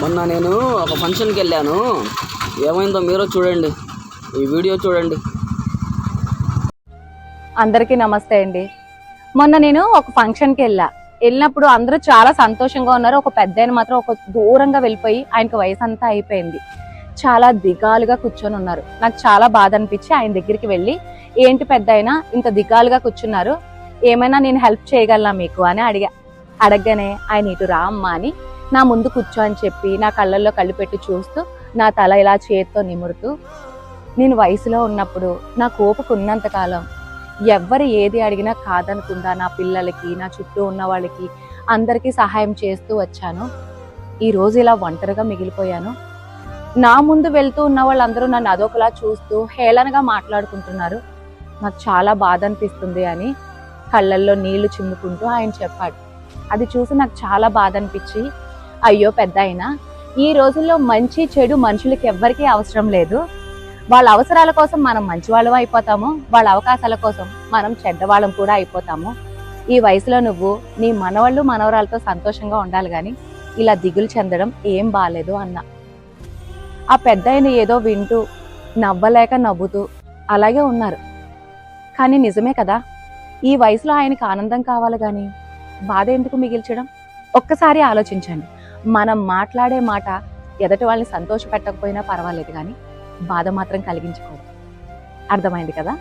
మొన్న నేను ఒక ఫంక్షన్కి వెళ్ళాను. ఏమైందో మీరు చూడండి. ఈ వీడియో చూడండి. అందరికీ నమస్తే అండి. మొన్న నేను ఒక ఫంక్షన్కి వెళ్ళా. వెళ్ళినప్పుడు అందరూ చాలా సంతోషంగా ఉన్నారు. ఒక పెద్ద మాత్రం ఒక దూరంగా వెళ్ళిపోయి ఆయనకు వయసు అంతా అయిపోయింది. చాలా దిగాలుగా కూర్చొని ఉన్నారు. నాకు చాలా బాధ అనిపించి ఆయన దగ్గరికి వెళ్ళి ఏంటి పెద్ద అయినా ఇంత దిగాలుగా కూర్చున్నారు? ఏమైనా నేను హెల్ప్ చేయగలనా మీకు? అని అడిగా. అడగగానే ఆయన ఇటు రా అమ్మా అని నా ముందు కూర్చో అని చెప్పి నా కళ్ళల్లో కళ్ళు పెట్టి చూస్తూ నా తల ఇలా చేత్తో నిమురుతూ నేను వయసులో ఉన్నప్పుడు నా కోపకు ఉన్నంతకాలం ఎవ్వరు ఏది అడిగినా కాదనకుండా నా పిల్లలకి నా చుట్టూ ఉన్న వాళ్ళకి అందరికీ సహాయం చేస్తూ వచ్చాను. ఈరోజు ఇలా ఒంటరిగా మిగిలిపోయాను. నా ముందు వెళ్తూ ఉన్న వాళ్ళందరూ నన్ను అదొకలా చూస్తూ హేళనగా మాట్లాడుకుంటున్నారు. నాకు చాలా బాధ అనిపిస్తుంది అని కళ్ళల్లో నీళ్ళు చిమ్ముకుంటూ ఆయన చెప్పాడు. అది చూసి నాకు చాలా బాధ అనిపించి అయ్యో పెద్ద అయినా ఈ రోజుల్లో మంచి చెడు మనుషులకి ఎవ్వరికీ అవసరం లేదు. వాళ్ళ అవసరాల కోసం మనం మంచివాళ్ళం అయిపోతాము వాళ్ళ అవకాశాల కోసం మనం చెడ్డవాళ్ళం కూడా అయిపోతాము. ఈ వయసులో నువ్వు నీ మనవాళ్ళు మనవరాలతో సంతోషంగా ఉండాలి కానీ ఇలా దిగులు చెందడం ఏం బాగాలేదు అన్న. ఆ పెద్ద ఏదో వింటూ నవ్వలేక నవ్వుతూ అలాగే ఉన్నారు. కానీ నిజమే కదా ఈ వయసులో ఆయనకు ఆనందం కావాలి కానీ బాధ ఎందుకు మిగిల్చడం? ఒక్కసారి ఆలోచించండి. మనం మాట్లాడే మాట ఎదటి వాళ్ళని సంతోష పెట్టకపోయినా పర్వాలేదు కానీ బాధ మాత్రం కలిగించకూడదు అర్థమైంది కదా?